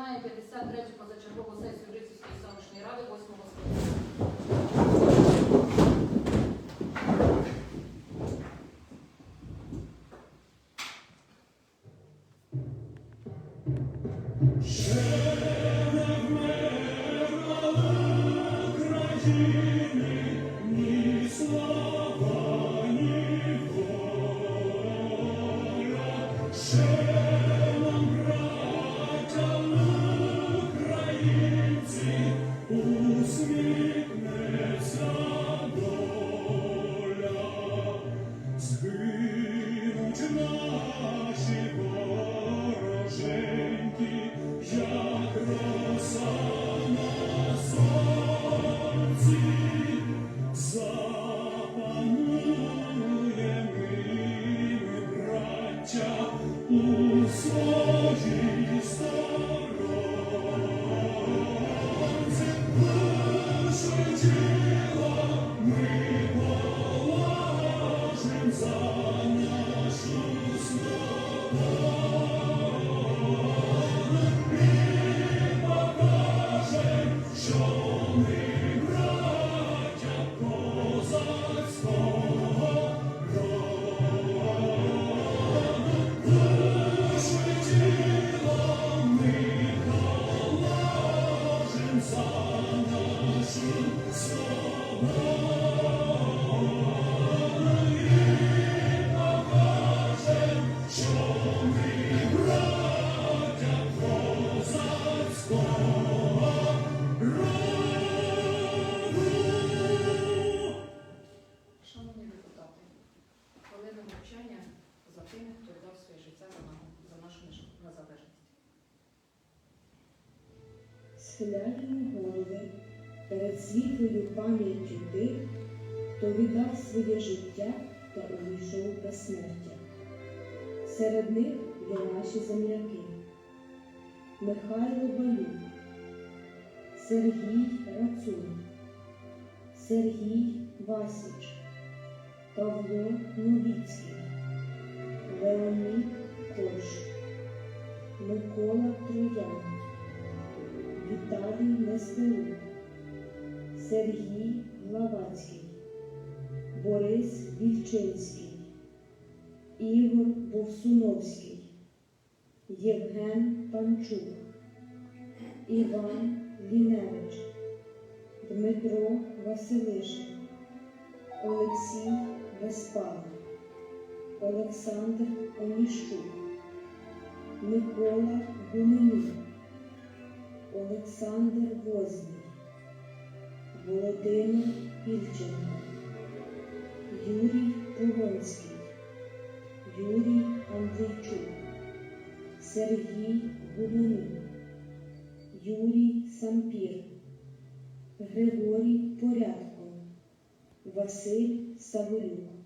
Розпочинаємо 53 позачергову сесію Рицівської селищної ради 8 світлою пам'яттю тих, хто віддав своє життя та увійшов у безсмертя. Серед них є наші земляки Михайло Балюк, Сергій Рацун, Сергій Васіч, Павло Новіцький, Леонід Корж, Микола Троян. Віталій Нестерук, Сергій Главацький, Борис Вільчинський, Ігор Бовсуновський, Євген Панчук, Іван Ліневич, Дмитро Василишин, Олексій Веспалов, Олександр Оніщук, Микола Гуменюк, Олександр Возній, Володимир Ільченко, Юрій Полонський, Юрій Андрійчук, Сергій Гуменюк, Юрій Сампір, Григорій Порядко, Василь Саволюк.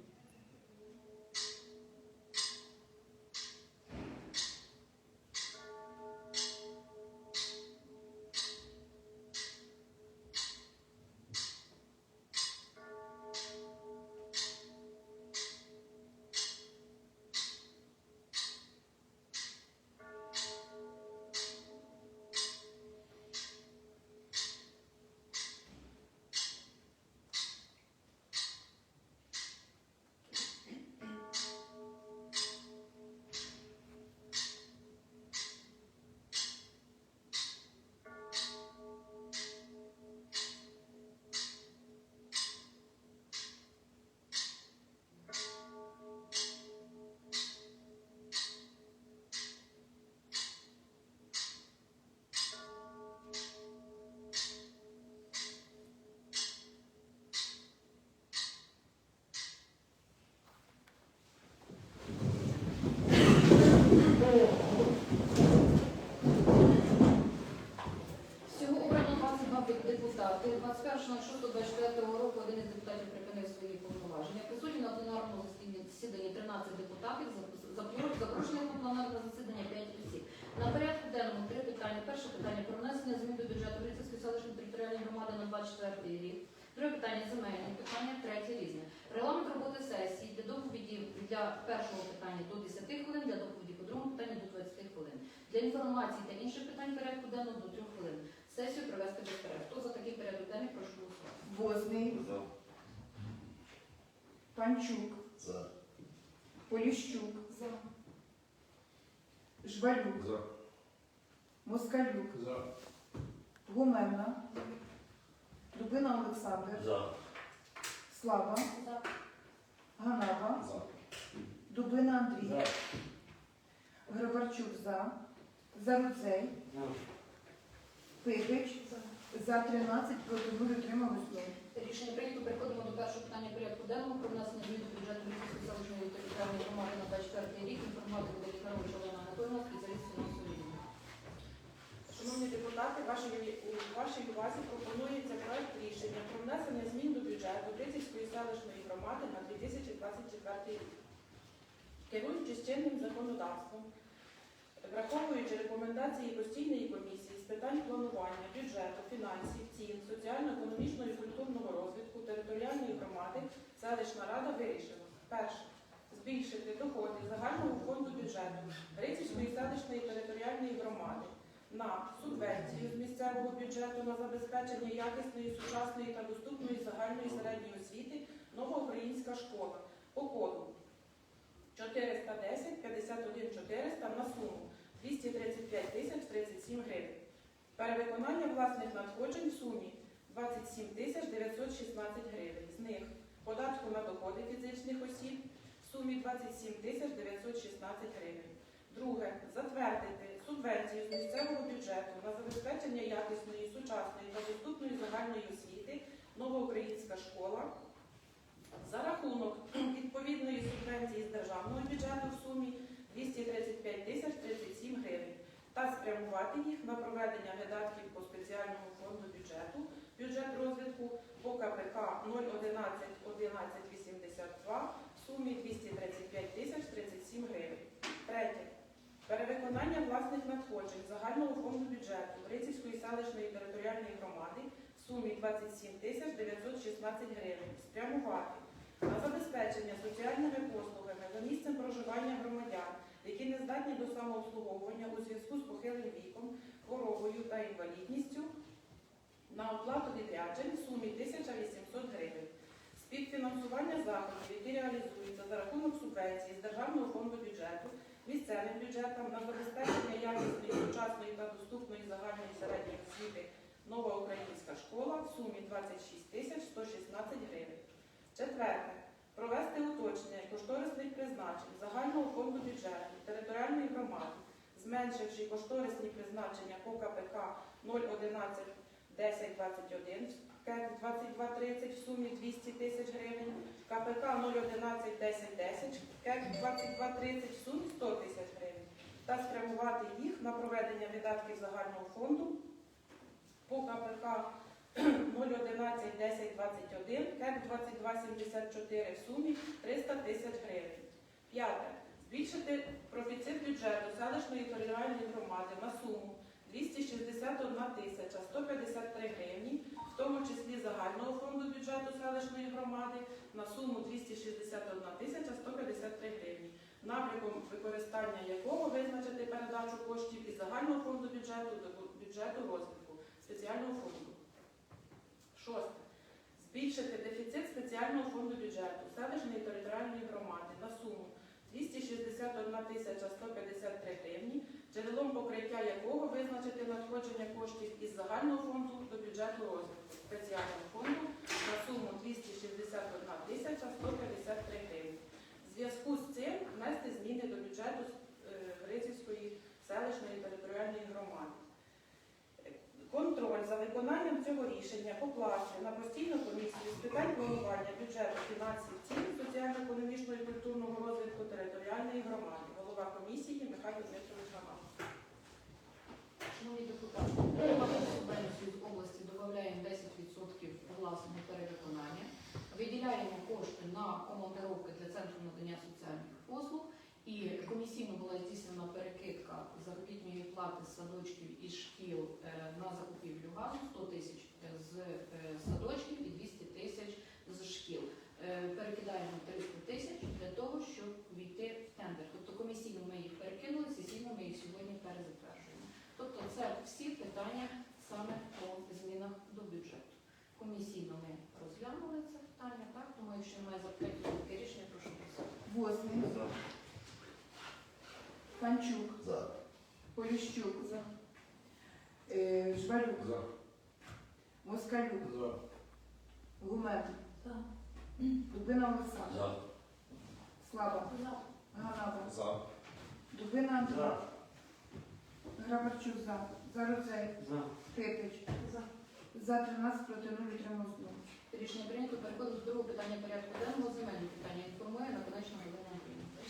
2024 рік. Друге питання земельні питання, третє різне. Регламент роботи сесії для доповіді для першого питання до 10 хвилин, для доповіді по другому питанню до 20 хвилин. Для інформації та інших питань порядку денного до 3 хвилин. Сесію провести без перерв. Хто за такий порядок денний, прошу голосувати. Возний. За. Панчук. За. Поліщук. За. Жвалюк. За. Москалюк. За. Гумерна. Дубина Олександр, За. Слава, Ганава, За. Дубина Андрій, Грабарчук за, Заруцей, Пипич, за 13, проти 0, утрималось 0. Рішення прийнято. Переходимо до першого питання порядку денного про внесення змін до бюджету Львівської селищної територіальної громади на 24 рік. Інформувати буде Олена Анатольовна, відділу. Шановні депутати, вашій, вашій увазі пропонується проект рішення про внесення змін до бюджету Бритівської селищної громади на 2024 рік. Керуючись чинним законодавством, враховуючи рекомендації постійної комісії з питань планування, бюджету, фінансів, цін, соціально-економічного і культурного розвитку територіальної громади, селищна рада вирішила перше збільшити доходи загального фонду бюджету Бритівської селищної територіальної громади на субвенцію з місцевого бюджету на забезпечення якісної, сучасної та доступної загальної середньої освіти нова українська школа по коду 410 51 400 на суму 235 тисяч 37 гривень. Перевиконання власних надходжень в сумі 27 тисяч 916 гривень. З них податку на доходи фізичних осіб в сумі 27 тисяч 916 гривень. Друге. Затвердити субвенцію з місцевого бюджету на забезпечення якісної, сучасної та доступної загальної освіти нова українська школа за рахунок відповідної субвенції з державного бюджету в сумі 235 тисяч 37 гривень та спрямувати їх на проведення видатків по спеціальному фонду бюджету, бюджет розвитку по КПК 011 1182 в сумі 235 тисяч 37 гривень. Третє. Перевиконання власних надходжень загального фонду бюджету Брицівської селищної територіальної громади в сумі 27 тисяч 916 гривень спрямувати на забезпечення соціальними послугами за місцем проживання громадян, які не здатні до самообслуговування у зв'язку з похилим віком, хворобою та інвалідністю, на оплату відряджень в сумі 1800 гривень. Співфінансування заходів, які реалізуються за рахунок субвенції з Державного фонду бюджету, місцевим бюджетам на забезпечення якісної, сучасної та доступної загальної середньої освіти нова українська школа в сумі 26 тисяч 116 гривень. Четверте. Провести уточнення кошторисних призначень загального фонду бюджету територіальної громади, зменшивши кошторисні призначення по КПК 011 1021 КЕК 2230 в сумі 200 тисяч гривень, КПК 011 1010 КЕК 2230 в сумі 100 тисяч гривень. Та спрямувати їх на проведення видатків загального фонду по КПК 011 1021 КЕК 2274 в сумі 300 тисяч гривень. П'яте. Збільшити профіцит бюджету селищної територіальної громади на суму 261 тисяча 153 гривні, в тому числі загального фонду бюджету селищної громади на суму 261 тисяча 153 гривні, напрямом використання якого визначити передачу коштів із загального фонду бюджету до бюджету розвитку спеціального фонду. Шосте. Збільшити дефіцит спеціального фонду бюджету селищної територіальної громади на суму 261 тисяча 153 гривні, джерелом покриття якого визначити надходження коштів із загального фонду до бюджету розвитку спеціального фонду на суму 261 тисяча 153 гривні. В зв'язку з цим внести зміни до бюджету е, Грицівської селищної територіальної громади. Контроль за виконанням цього рішення покласти на постійну комісію з питань планування бюджету, фінансів, цін, соціально-економічного і культурного розвитку територіальної громади. Голова комісії Михайло Дмитрович Роман. Шановні депутати, субвенцію з області, додаємо 10% власного перевиконання, виділяємо кошти на командировки для центру надання соціальних послуг. І комісійно була здійснена перекидка заробітної плати з садочків і шкіл е, на закупівлю газу 100 тисяч з е, садочків і 200 тисяч з шкіл. Е, Перекидаємо 300 тисяч для того, щоб війти в тендер. Тобто комісійно ми їх перекинули сесійно, ми їх сьогодні перезатверджуємо. Тобто це всі питання саме по змінах до бюджету. Комісійно ми розглянули це питання, так? Тому якщо немає запитань, то таке рішення прошу голосувати. Возний. Панчук. За. Поліщук. Е, Жвалюк. За. Москалюк. За. Гумен. Дубина Олександр. За. Слава. Ганаба. За. Дубина Андрій. Грабарчук за. Заруцей. За. Пипич. За 13 проти 0 утрималось 0. Рішення прийнято. Переходимо до другого питання порядку денного. Земельні питання інформує.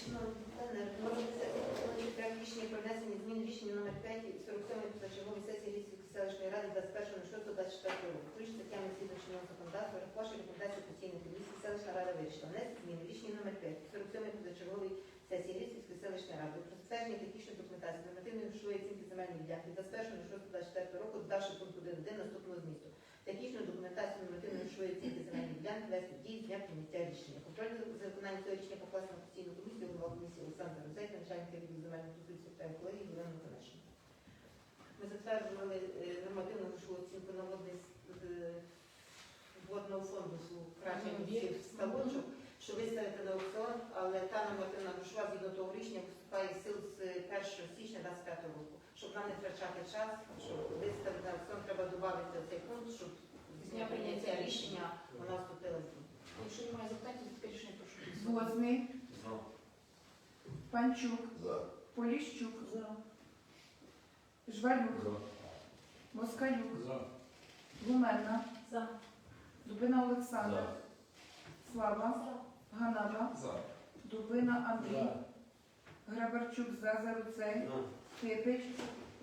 Шановні депутати, розгляд проект рішення про внесення змін рішення номер 5 47 позачергової сесії Львівської селищної ради 21.06.24 року. Включно статтями слідчого законодавства, рахувавши рекомендації постійної комісії, селищна рада вирішила внести зміни рішення номер 5 47 позачергової сесії Львівської селищної ради затвердження технічної документації нормативної грошової оцінки земельних ділянки 21.06.24 року, додавши пункт 1 наступного змісту. Технічну документацію нормативної грошової оцінки земельних ділянки вести дії з дня прийняття рішення. Контроль за виконанням цього рішення покласти на постійну комісію голова комісії Олександр Розей, начальник відділу земельних ресурсів та екології Галина Миколаївна. Ми затверджували е, нормативну грошову оцінку на водний е, водного фонду кращих ставочок, що виставити на аукціон, але та нормативна грошова згідно того рішення вступає в силу з 1 січня 25 року. Щоб нам не втрачати час, щоб виставити на аукціон, треба додати цей пункт, щоб з дня прийняття рішення вона вступила в дію. Якщо немає запитань, то таке рішення прошу. Возний. Панчук. За. Поліщук. Жвалюк. Москалюк. За. Гуменна. За. Дубина Олександр. Слава. Ганаба. За. Дубина Андрій. Грабарчук за Заруцей. Пипич.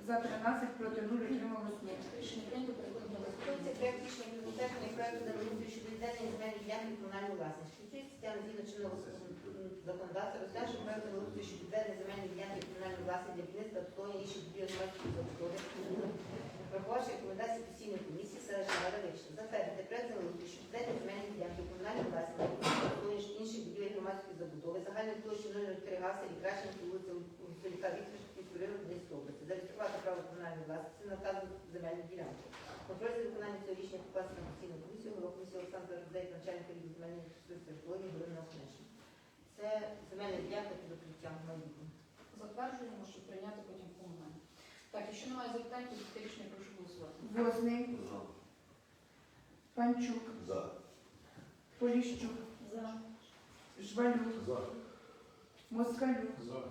За 13 проти 0 утрималось 0. Рішення прийнято. Переходимо до наступного. проект рішення затвердження проекту землеустрою щодо відведення земельних ділянки комунальної власності. Включується стаття згідно чинного законодавства, розглянувши проект землеустрою щодо відведення земельних ділянки комунальної власності для будівництва обслуговування інших будівель громадської забудови. Врахувавши рекомендації постійної комісії, селищна рада вирішила затвердити проект землеустрою щодо відведення земельних ділянки комунальної власності для будівництва обслуговування інших будівель громадської забудови загальною площею 003 га селі Кращенки, вулиця Велика Вікторської району Донецької області. Зареєструвати право комунальної власності на вказану земельну ділянку. Контроль за виконанням цього рішення покласти на постійну комісію, голова комісії Олександр Роздей, начальник земельних ресурсів екології Галина Окнешина. Це земельна ділянка під укриттям майбутнього. Затверджуємо, щоб прийняти потім комунальне. Так, якщо немає запитань, то рішення прошу голосувати. Возний. Панчук. За. Поліщук. Жвалюк. За. Москалюк. За.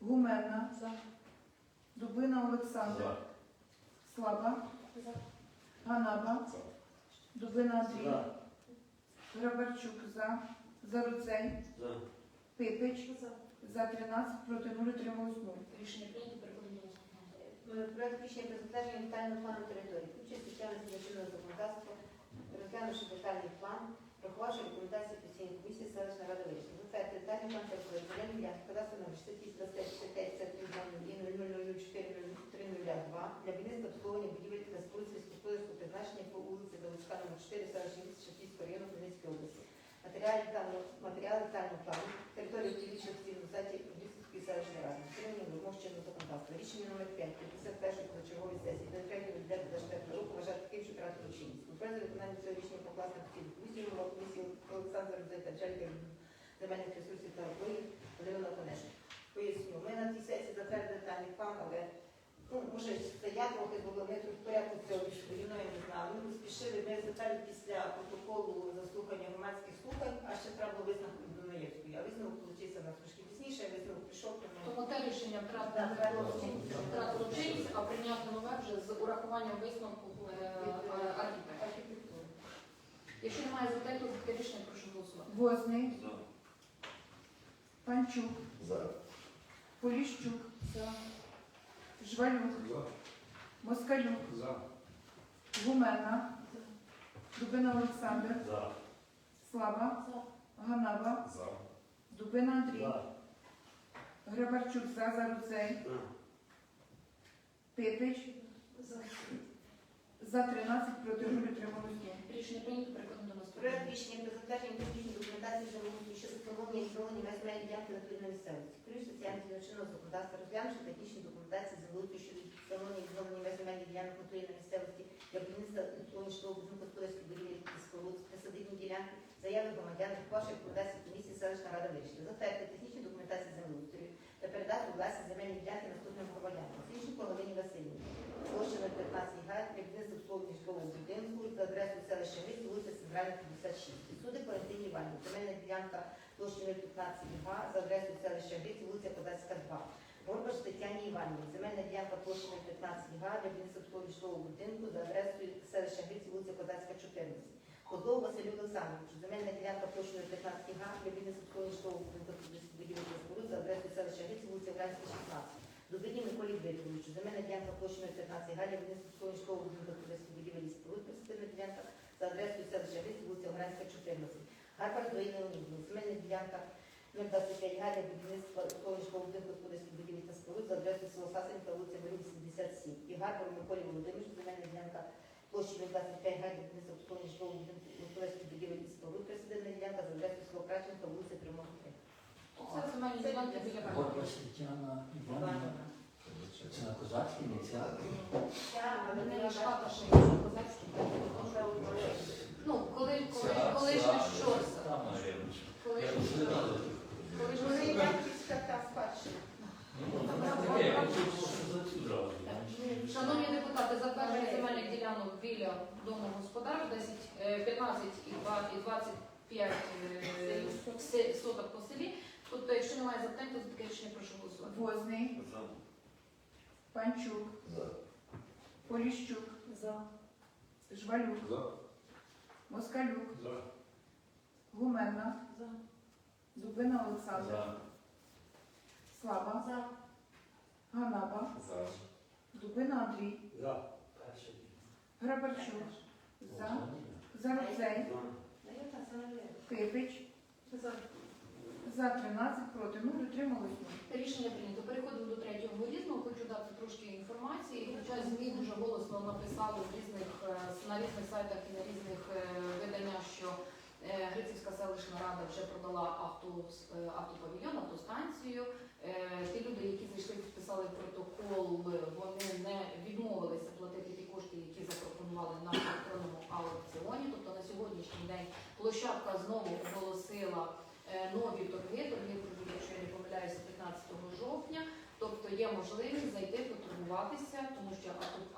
Гуменна. За. Дубина Олександр. Слава. Ганаба. За. Дубина Андрій. Грабарчук за. Заруцей. Пипич. За 13 проти 0 утрималось 0. Рішення прийнято. Переходимо до наступного. Е, Проект рішення про затвердження детального плану території. Спеціальне злочинного законодавства, розглянувши детальний план, врахувавши рекомендації постійної комісії, селищна рада вирішила. Затвердити план території, земельні ділянки, кадастр номер 65 для будівництва обслуговування будівель та споруд сільськогосподарського призначення по вулиці Заводська номер 4, селища Шапільського району Хмельницької області. Матеріали даного матеріали детального плану території в сайті Львівської селищної ради. Дотримання вимог чинного законодавства. Рішення номер 5 51 позачергової сесії до 3 лютого 24 року що втратив чинність. Контроль за виконанням цього рішення на постійну комісію, комісії Олександр Розета, начальник земельних ресурсів та екології Валерина Конешна. Поясню, ми на цій сесії затвердили детальний план, але ну, може, я трохи була, ми тут порядку цього відповідної не знали. Ми поспішили, ми затвердили після протоколу заслухання громадських слухань, а ще треба було висновок від Дунаєвської. А висновок у нас трошки пізніше, висновок прийшов, тому Тому те рішення Так, втратило чинність. втратило чинність, а прийняти нове вже з урахуванням висновку е, е, архітектора. архітектури. Якщо немає запитань, то таке рішення прошу голосувати. Возний. Панчук. За. Поліщук. Жвалюк. За. Москалюк. За. Гуменна. Дубина Олександр. За. Слава. Ганаба. За. Дубина Андрій. Грабарчук за Заруцей. Пипич. За 13 проти 0 утрималось 0. Рішення прийнято, переходимо до наступного. Проект рішення про затвердження технічної документації землеустрою щодо встановлення і відновлення меж земельної ділянки на території місцевості. Плюс соціального злочинного законодавства розглянувши технічні документації землеустрою щодо встановлення і відновлення земельних ділянок на території місцевості для будівництва житлово будинку господарської будівлі і споруд, присадибні ділянки, заяви громадян, вашої рекомендації комісії селищна рада вирішила. Затвердити технічні документації землеустрою та передати у власність земельні ділянки наступним громадянам. Слідчі Галині Васильівні. Площа 015 га, будівництва обслуговування житлового будинку за адресою селища Гриць, вулиця Центральна, 56. Підсудик Валентині Іванівні. Земельна ділянка площі 015 га за адресою селища Гриць, вулиця Козацька, 2. Горбач Тетяні Іванівні. Земельна ділянка площі 015 га для будівництва житлового будинку за адресою селища Гриць, вулиця Козацька, 14. Козлов Василю Олександровичу. Земельна ділянка площі 015 га для будівництва обслуговування житлового будинку будівлі та споруд за адресою селища Гриць, вулиця Українська, 16. Добині Миколі Дмитровичу. Земельна ділянка площею 15 галя Вінницького школи будинку Турецької будівлі споруд, присадибна ділянка за адресою селища Гриць, вулиця Огранська, 14. Гарбар Зої Леонідівни. Земельна ділянка 025 галя будівництва школи будинку Турецької будівлі та споруд за адресою село Сасенка, вулиця Миру, 87. І Гарбар Миколі Володимировичу. Земельна ділянка площею 025 галя будівництва школи будинку Турецької будівлі та споруд, присадибна ділянка за адресою село Краченка, вулиця Приморська. Це земельні ділянки біля Горбач Тетяна Іванівна. Це на козацькій ініціативі. Але не шката ще є, козацькі. Ну, коли, коли, коли ж не щорса. Коли ж коли ж не батьківська та спадщина. Шановні депутати, ділянок біля домогосподарств 10, е, 15 і 25 е, соток. по селі. Тобто, якщо немає запитань, то таке рішення прошу голосувати. Возний, Панчук, Поліщук, Жвалюк, Москалюк, Гуменна, Дубина Олександр, Слава, Ганаба, Дубина Андрій, Грабарчук, За, Заруцей, Кипич, За 13, проти 0, утрималось 0. Рішення прийнято. Переходимо до третього різного. Хочу дати трошки інформації. Хоча ЗМІ дуже голосно написали в різних, е, на різних сайтах і на різних е, виданнях, що е, Грицівська селищна рада вже продала авто, автопавільйон, автостанцію. Ті люди, які зайшли, підписали протокол, вони не відмовилися платити кошти, які запропонували на електронному аукціоні. Тобто на сьогоднішній день площадка знову оголосила е, нові торги. Торги пройдуть, якщо я не помиляюся, 15 жовтня. Тобто є можливість зайти поторгуватися, тому що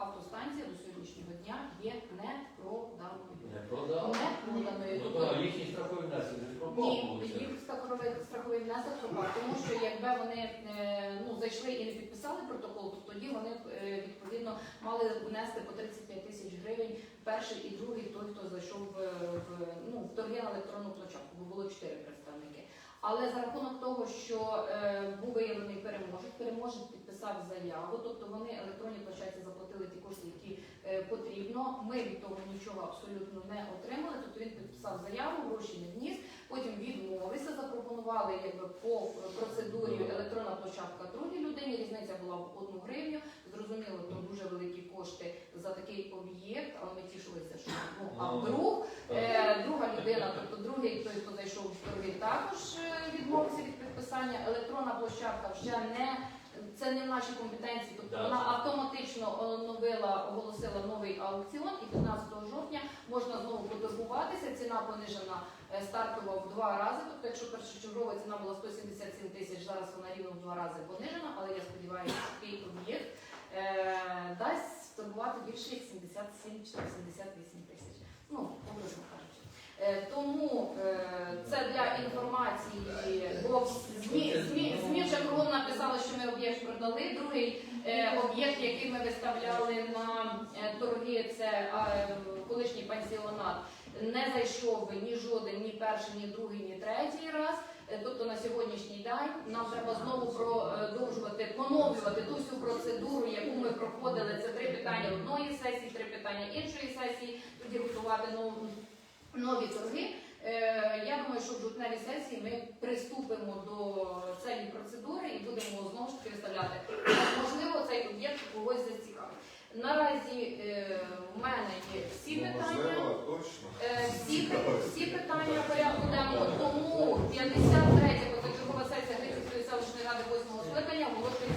автостанція до сьогоднішнього дня є непроданою. Не продав. Непроданою. Ну, Тобто то їхні страхові внески не ні, пропав. їх страховий, страховий внесок пропав, тому що якби вони е, ну, зайшли і не підписали протокол, то тоді вони е, відповідно мали внести по 35 тисяч гривень перший і другий той, хто зайшов в, в, ну, в торги на електронну площадку, бо було чотири представники. Але за рахунок того, що е, був виявлений переможець, переможець підписав заяву, тобто вони електронній площадці заплатили ті кошти, які е, потрібно. Ми від того нічого абсолютно не отримали. Тобто він підписав заяву, гроші не вніс, потім відмовився, запропонували якби по процедурі електронна площадка другій людині. Різниця була в одну гривню. Зрозуміло, то дуже великі кошти за такий об'єкт, але ми тішилися, що ну а Ну, вдруг е, друга людина, тобто другий той, хто зайшов в торги, також е, відмовився від підписання. Електронна площадка вже не це не в нашій компетенції, тобто вона автоматично оновила, оголосила новий аукціон, і 15 жовтня можна знову поторгуватися. Ціна понижена е, стартова в два рази. Тобто, якщо першочергова ціна була 177 тисяч, зараз вона рівно в два рази понижена, але я сподіваюся, що такий об'єкт е, дасть торгувати більше як 77 чи 78 тисяч. Ну, образно кажучи. Е, Тому е, це для інформації, бо в ЗМІ, ЗМІ, ЗМІ вже кругом написали, об'єкт продали. Другий е, об'єкт, який ми виставляли на е, торги, це е, колишній пансіонат, не зайшов ні жоден, ні перший, ні другий, ні третій раз. Е, Тобто на сьогоднішній день нам треба знову продовжувати поновлювати ту всю процедуру, яку ми проходили. Це три питання одної сесії, три питання іншої сесії. Тоді готувати нову нові торги. Е, Я думаю, що в жовтневій сесії ми приступимо до цієї процедури і будемо знову ж таки виставляти. Можливо, цей об'єкт когось зацікавить. Наразі е, ми мене є всі питання. Можливо, точно. Е, Всі, всі питання порядку денного, тому 53 позачергова сесія Грицької селищної ради 8 скликання оголошується